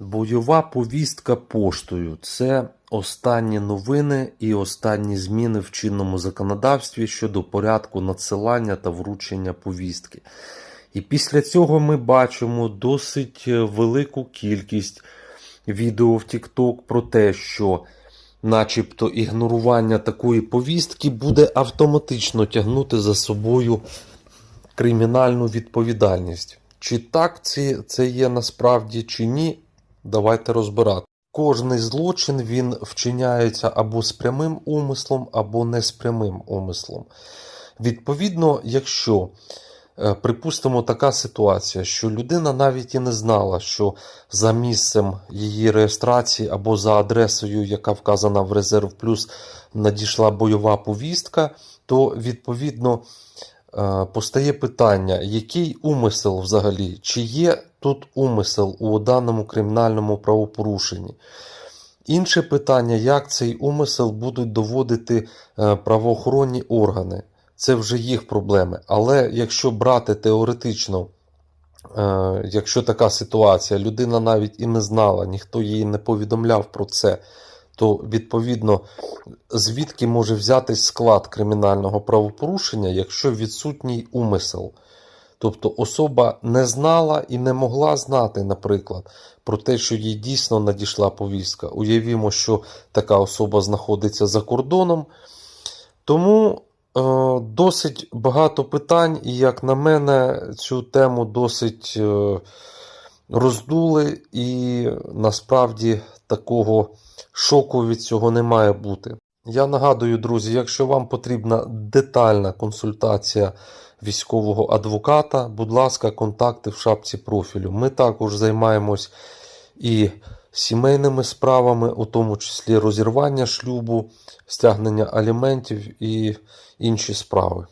Бойова повістка поштою це останні новини і останні зміни в чинному законодавстві щодо порядку надсилання та вручення повістки. І після цього ми бачимо досить велику кількість відео в TikTok про те, що начебто ігнорування такої повістки буде автоматично тягнути за собою кримінальну відповідальність. Чи так це, це є насправді, чи ні, давайте розбирати. Кожний злочин він вчиняється або з прямим умислом, або не з прямим умислом. Відповідно, якщо е, припустимо така ситуація, що людина навіть і не знала, що за місцем її реєстрації або за адресою, яка вказана в резерв плюс, надійшла бойова повістка, то відповідно постає питання, який умисел взагалі, чи є тут умисел у даному кримінальному правопорушенні. Інше питання, як цей умисел будуть доводити е, правоохоронні органи. Це вже їх проблеми. Але якщо брати теоретично, е, якщо така ситуація, людина навіть і не знала, ніхто їй не повідомляв про це, то відповідно звідки може взятись склад кримінального правопорушення, якщо відсутній умисел. Тобто особа не знала і не могла знати, наприклад, про те, що їй дійсно надійшла повістка. Уявімо, що така особа знаходиться за кордоном. Тому е, досить багато питань, і, як на мене, цю тему досить е, роздули, і насправді такого шоку від цього не має бути. Я нагадую, друзі, якщо вам потрібна детальна консультація військового адвоката, будь ласка, контакти в шапці профілю. Ми також займаємось і сімейними справами, у тому числі розірвання шлюбу, стягнення аліментів і інші справи.